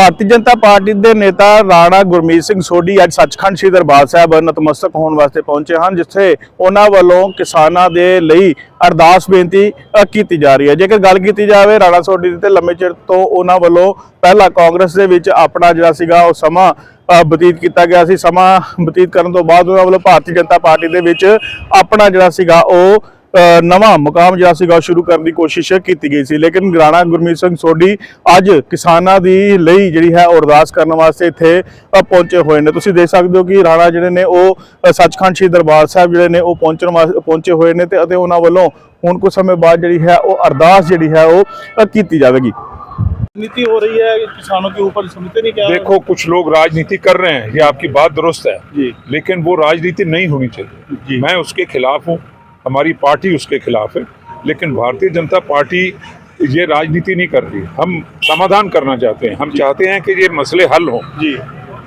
Bharatiya Janata party ਦੇ ਨੇਤਾ ਰਾਣਾ ਗੁਰਮੀਤ ਸਿੰਘ ਸੋਢੀ ਅੱਜ ਸੱਚਖੰਡ ਸ੍ਰੀ ਦਰਬਾਰ ਸਾਹਿਬ ਨਤਮਸਤਕ ਹੋਣ ਵਾਸਤੇ ਪਹੁੰਚੇ ਹਨ, ਜਿੱਥੇ ਉਹਨਾਂ ਵੱਲੋਂ ਕਿਸਾਨਾਂ ਦੇ ਲਈ ਅਰਦਾਸ ਬੇਨਤੀ ਕੀਤੀ ਜਾ ਰਹੀ ਹੈ। ਜੇਕਰ ਗੱਲ ਕੀਤੀ ਜਾਵੇ ਰਾਣਾ ਸੋਢੀ ਦੀ, ਤੇ ਲੰਮੇ ਚਿਰ ਤੋਂ ਉਹਨਾਂ ਵੱਲੋਂ ਪਹਿਲਾਂ ਕਾਂਗਰਸ ਦੇ ਵਿੱਚ ਆਪਣਾ ਜਿਹੜਾ ਸੀਗਾ ਉਹ ਸਮਾਂ ਬਤੀਤ ਕੀਤਾ ਗਿਆ ਸੀ। ਸਮਾਂ ਬਤੀਤ ਕਰਨ ਤੋਂ ਬਾਅਦ ਉਹਨਾਂ ਵੱਲੋਂ ਭਾਰਤੀ ਜਨਤਾ ਪਾਰਟੀ ਦੇ ਵਿੱਚ ਆਪਣਾ ਜਿਹੜਾ ਸੀਗਾ ਉਹ ਨਵਾਂ ਮੁਕਾਮ ਜਿਹੜਾ ਸੀਗਾ ਉਹ ਸ਼ੁਰੂ ਕਰਨ ਦੀ ਕੋਸ਼ਿਸ਼ ਕੀਤੀ ਗਈ ਸੀ ਲੇਕਿਨ ਰਾਣਾ ਗੁਰਮੀਤ ਸਿੰਘ ਸੋਢੀ ਅੱਜ ਕਿਸਾਨਾਂ ਦੀ ਲਈ ਜਿਹੜੀ ਹੈ ਉਹ ਅਰਦਾਸ ਕਰਨ ਵਾਸਤੇ ਇੱਥੇ ਅ, ਪਹੁੰਚੇ ਹੋਏ ਨੇ ਤੁਸੀਂ ਦੇਖ ਸਕਦੇ ਹੋ ਕਿ ਰਾਣਾ ਜਿਹੜੇ ਨੇ ਉਹ ਅ, ਸੱਚਖੰਡ ਸ੍ਰੀ ਦਰਬਾਰ ਸਾਹਿਬ ਜਿਹੜੇ ਨੇ ਉਹ ਪਹੁੰਚਣ ਵਾਸਤੇ ਪਹੁੰਚੇ ਹੋਏ ਨੇ ਤੇ ਅਤੇ ਉਹਨਾਂ ਵੱਲੋਂ ਹੁਣ ਕੁਝ ਸਮੇਂ ਬਾਅਦ ਜਿਹੜੀ ਹੈ ਉਹ ਅਰਦਾਸ ਜਿਹੜੀ ਹੈ ਉਹ ਅ, ਕੀਤੀ ਜਾਵੇਗੀ नीति हो रही है किसानों के ऊपर समझते नहीं क्या देखो कुछ लोग राजनीति कर रहे हैं ये आपकी बात दुरुस्त है जी लेकिन वो राजनीति नहीं होनी चाहिए जी। मैं उसके खिलाफ हूँ हमारी पार्टी उसके खिलाफ है लेकिन भारतीय जनता पार्टी ये राजनीति नहीं कर रही। हम समाधान करना चाहते हैं। हम चाहते हैं कि ये मसले हल हों। जी।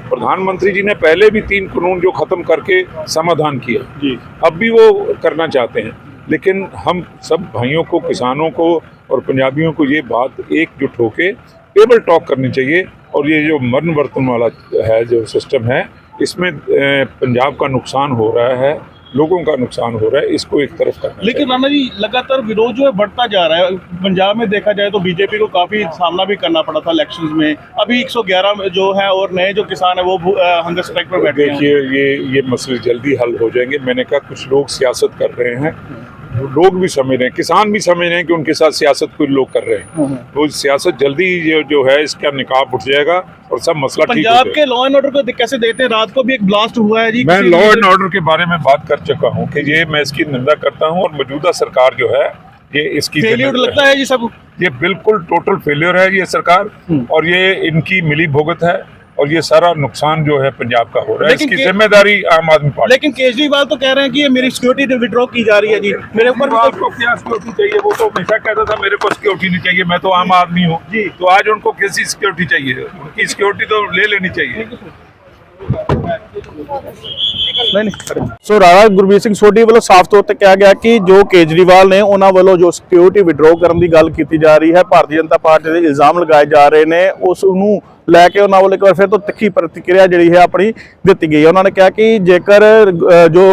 प्रधानमंत्री जी ने पहले भी तीन कानून जो खत्म करके समाधान किया। जी। अब भी वो करना चाहते हैं। लेकिन हम सब भाइयों को किसानों को और पंजाबियों को ये बात एकजुट होके टेबल टॉक करनी चाहिए। और ये जो मरण वर्तन वाला है जो सिस्टम है इसमें पंजाब का नुकसान हो रहा है। लोगों का नुकसान हो रहा है इसको एक तरफ़ करना लेकिन राना जी लगातार विरोध जो है बढ़ता जा रहा है। पंजाब में देखा जाए तो बीजेपी को काफ़ी सामना भी करना पड़ा था इलेक्शन में। अभी 111 में जो है और नए जो किसान है वो हंगर स्ट्राइक पर बैठे देखिए ये ये मसले जल्दी हल हो जाएँगे। मैंने कहा कुछ लोग सियासत कर रहे हैं लोग भी समझ रहे हैं किसान भी समझ रहे हैं कि उनके साथ सियासत कुछ लोग कर रहे हैं। वो सियासत जल्दी ये जो है इसका निकाब उठ जाएगा और सब मसला ठीक हो पंजाब के लॉ एंड ऑर्डर को कैसे देते हैं? रात को भी एक ब्लास्ट हुआ है जी मैं लॉ एंड ऑर्डर के बारे में बात कर चुका हूँ कि ये मैं इसकी निंदा करता हूँ और मौजूदा सरकार जो है ये इसकी फेलियर लगता है जी सब। ये बिल्कुल टोटल फेलियर है ये सरकार हम्म। और ये इनकी मिली भुगत है। और ये सारा नुकसान जो है पंजाब का हो रहा है लेकिन इसकी के- जिम्मेदारी आम आदमी पार्टी लेकिन केजरीवाल तो कह रहे हैं कि ये मेरी सिक्योरिटी विड्रॉ की जा रही है जी मेरे ऊपर भी केजरीवाल तो- को क्या सिक्योरिटी चाहिए वो तो हमेशा कहता था मेरे को सिक्योरिटी नहीं चाहिए मैं तो आम आदमी हूँ जी। तो आज उनको कैसी सिक्योरिटी चाहिए उनकी सिक्योरिटी तो ले लेनी चाहिए ਨਹੀਂ ਨਹੀਂ ਸੋ ਰਾਣਾ ਗੁਰਬੀਰ ਸਿੰਘ ਸੋਢੀ ਵੱਲੋਂ ਸਾਫ਼ ਤੌਰ ਤੇ ਕਿਹਾ ਗਿਆ ਕਿ ਜੋ ਕੇਜਰੀਵਾਲ ਨੇ ਉਹਨਾਂ ਵੱਲੋਂ ਜੋ ਸਿਕਿਉਰਿਟੀ ਵਿਡਰੋ ਕਰਨ ਦੀ ਗੱਲ ਕੀਤੀ ਜਾ ਰਹੀ ਹੈ ਭਾਰਤੀ ਜਨਤਾ ਪਾਰਟੀ ਦੇ ਇਲਜ਼ਾਮ ਲਗਾਏ ਜਾ ਰਹੇ ਨੇ ਉਸ ਨੂੰ ਲੈ ਕੇ ਉਹਨਾਂ ਵੱਲੋਂ ਇੱਕ ਵਾਰ ਫਿਰ ਤੋਂ ਤਿੱਖੀ ਪ੍ਰਤੀਕਿਰਿਆ ਜਿਹੜੀ ਹੈ ਆਪਣੀ ਦਿੱਤੀ ਗਈ ਹੈ। ਉਹਨਾਂ ਨੇ ਕਿਹਾ ਕਿ ਜੇਕਰ ਜੋ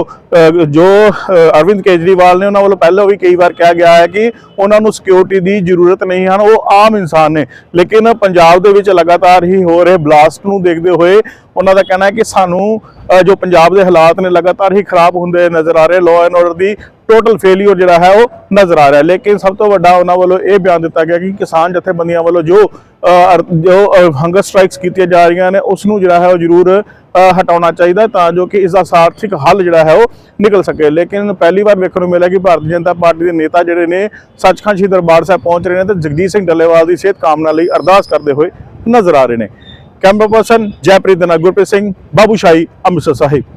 ਜੋ ਅਰਵਿੰਦ ਕੇਜਰੀਵਾਲ ਨੇ ਉਹਨਾਂ ਵੱਲੋਂ ਪਹਿਲਾਂ ਵੀ ਕਈ ਵਾਰ ਕਿਹਾ ਗਿਆ ਹੈ ਕਿ ਉਹਨਾਂ ਨੂੰ ਸਿਕਿਉਰਿਟੀ ਦੀ ਜ਼ਰੂਰਤ ਨਹੀਂ ਹਨ, ਉਹ ਆਮ ਇਨਸਾਨ ਨੇ। ਲੇਕਿਨ ਪੰਜਾਬ ਦੇ ਵਿੱਚ ਲਗਾਤਾਰ ਹੀ ਹੋ ਰਹੇ ਬਲਾਸਟ ਨੂੰ ਦੇਖਦੇ ਹੋਏ ਉਹਨਾਂ ਦਾ ਕਹਿਣਾ ਹੈ ਕਿ ਸਾਨੂੰ ਜੋ ਪੰਜਾਬ ਦੇ ਹਾਲਾਤ ਨੇ ਲਗਾਤਾਰ ਹੀ ਖਰਾਬ ਹੁੰਦੇ ਨਜ਼ਰ ਆ ਰਹੇ ਲਾਅ ਐਂਡ ਆਰਡਰ ਦੀ ਟੋਟਲ ਫੇਲਿਅਰ ਜਿਹੜਾ ਹੈ ਉਹ ਨਜ਼ਰ ਆ ਰਿਹਾ। ਲੇਕਿਨ ਸਭ ਤੋਂ ਵੱਡਾ ਉਹਨਾਂ ਵੱਲੋਂ ਇਹ ਬਿਆਨ ਦਿੱਤਾ ਗਿਆ ਕਿ ਕਿਸਾਨ ਜਥੇਬੰਦੀਆਂ ਵੱਲੋਂ ਜੋ ਜੋ ਹੰਗਰ ਸਟ੍ਰਾਈਕਸ ਕੀਤੀਆਂ ਜਾ ਰਹੀਆਂ ਨੇ ਉਸ ਨੂੰ ਜਿਹੜਾ ਹੈ ਉਹ ਜ਼ਰੂਰ ਹਟਾਉਣਾ ਚਾਹੀਦਾ ਤਾਂ ਜੋ ਕਿ ਇਸ ਦਾ ਸਾਰਥਿਕ ਹੱਲ ਜਿਹੜਾ ਹੈ ਉਹ ਨਿਕਲ ਸਕੇ। ਲੇਕਿਨ ਪਹਿਲੀ ਵਾਰ ਵੇਖਣ ਨੂੰ ਮਿਲਿਆ ਕਿ ਭਾਰਤੀ ਜਨਤਾ ਪਾਰਟੀ ਦੇ ਨੇਤਾ ਜਿਹੜੇ ਨੇ, ਸੱਚਖੰਡ ਸ੍ਰੀ ਦਰਬਾਰ ਸਾਹਿਬ ਪਹੁੰਚ ਰਹੇ ਨੇ ਤੇ ਜਗਦੀਸ਼ ਸਿੰਘ ਡੱਲੇਵਾਲ ਦੀ ਸਿਹਤ ਕਾਮਨਾ ਲਈ ਅਰਦਾਸ ਕਰਦੇ ਹੋਏ ਨਜ਼ਰ ਆ ਰਹੇ ਨੇ। ਕੈਮਰਾ ਪਰਸਨ ਜੈਪ੍ਰੀਤ ਦੇ ਗੁਰਪ੍ਰੀਤ ਸਿੰਘ ਬਾਬੂਸ਼ਾਹੀ ਅੰਮ੍ਰਿਤਸਰ ਸਾਹਿਬ।